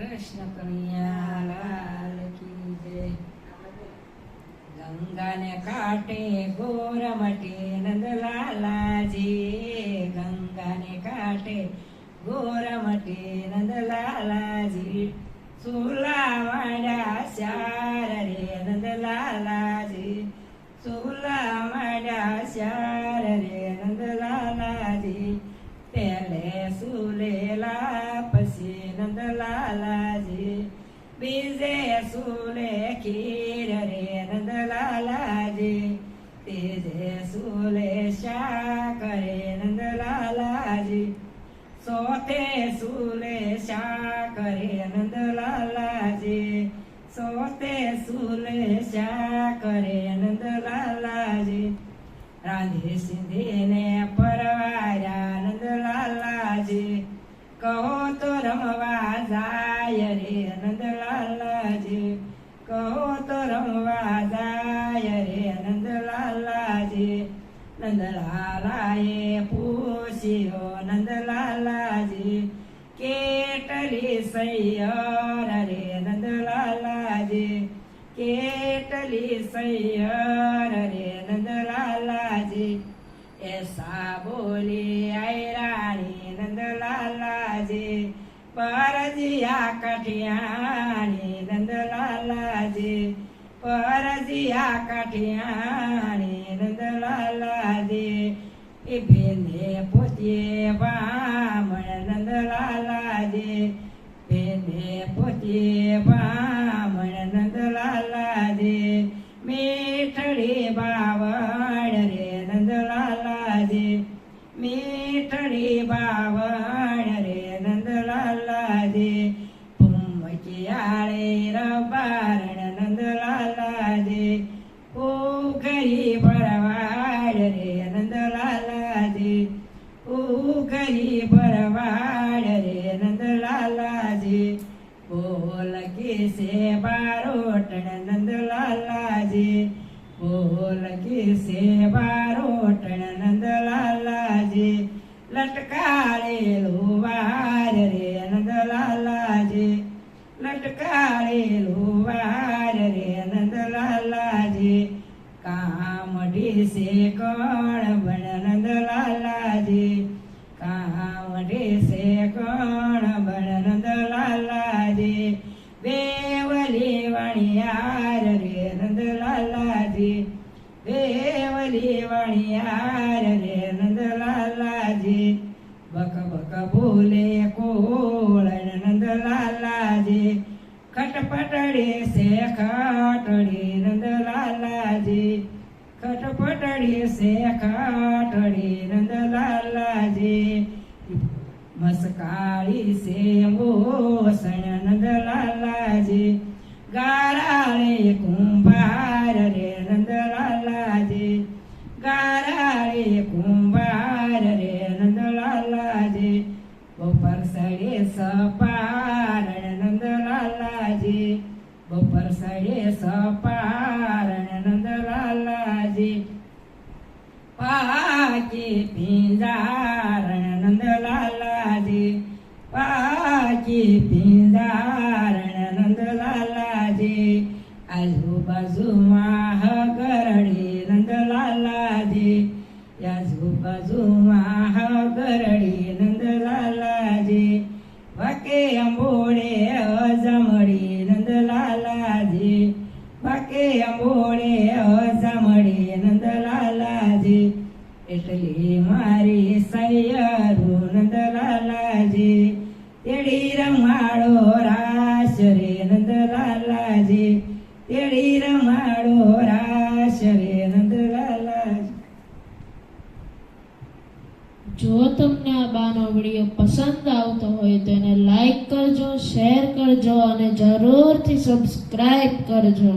કૃષ્ણ કનૈયા, લાલ કી જય. ગંગાને કાંઠે ગોરમટે નંદલાલાજી. ગંગાને કાંઠે ગોરમટે નંદલાલાજી. સુલા માંડ્યા શ્યાર રે નંદલાલાજી. સુલા માંડ્યા શ્યાર રે નંદલાલાજી. પેલે સુલેલા બીજે સુલે ખીર રે નંદલાલાજી. તેજે સુલે શા કરે નંદલાલાજી. સોતે સુલે શા કરે નંદલાલાજી. સોતે સુલે શા કરે નંદલાલાજી. રાધે સિંધીને પરવાર્યા નંદલાલાજી. કહો તો રમવા જાય રે નંદલાલાજી કહો તો રમવા જાય રે નંદલાલાજી. નંદલાલાએ પૂછ્યો, નંદલાલાજી, કેટલી સૈયર રે નંદલાલાજી? કેટલી સૈયર રે નંદલાલાજી? એસા બોલી આયરાણી નંદલાલાજી, પરજિયા કઠિયાણી પરજિયા કઠિયાણી નંદલાલાજી. એ બેને પોતે બામણ નંદલાલાજી. બેને પોતે બામણ નંદલાલાજી. મીઠડી બાવળ ઉઘરી ભરવાડ રે નંદલાલાજી. બોલ કિસે બારોટણ નંદલાલાજી. બોલ કિસે બારોટણ નંદલાલાજી. લટકાળેલું વાર રે નંદલાલાજી. લટકાળેલું વાર રે નંદલાલાજી. કામઢી સે કોણ કોણ બણ નંદલાલાજી બેવલી વણિયાર રે નંદલાલાજી દેવલી વણિયાર રે નંદલાલાજી બક બક ભૂલે કોળ નંદ લાલાજી. ખટપટડી સે ખાટડી નંદલાલાજી ખટપટડી સે ખાટડી મસ્કાળી સે મોસણ નંદલાલાજી ગારાળે કુંભાર રે નંદલાલાજી. ગારાળે કુંભાર રે નંદલાલાજી. બપોર સડે સપારણ નંદલાલાજી. બપોર સડે સપારણ નંદલાલાજી. પાકી પિંજારણ बाबाची पिंजारण नंद लालाजी आजूबाजू माह करडी नंद लालाजी आजूबाजू माह करडी नंद लालाजी वाके अंबोडे अजमडी नंद लालाजी वाके अंबोडे अजमडी नंद लालाजी इटली मारी सय्यारू नंद लालाजी તેડી રમાડો રાસ રે નંદલાલાજી તેડી રમાડો રાસ રે નંદલાલાજી જો તમને આ બાનો વીડિયો પસંદ આવતો હોય તો એને લાઈક કરજો શેર કરજો અને જરૂરથી સબસ્ક્રાઈબ કરજો.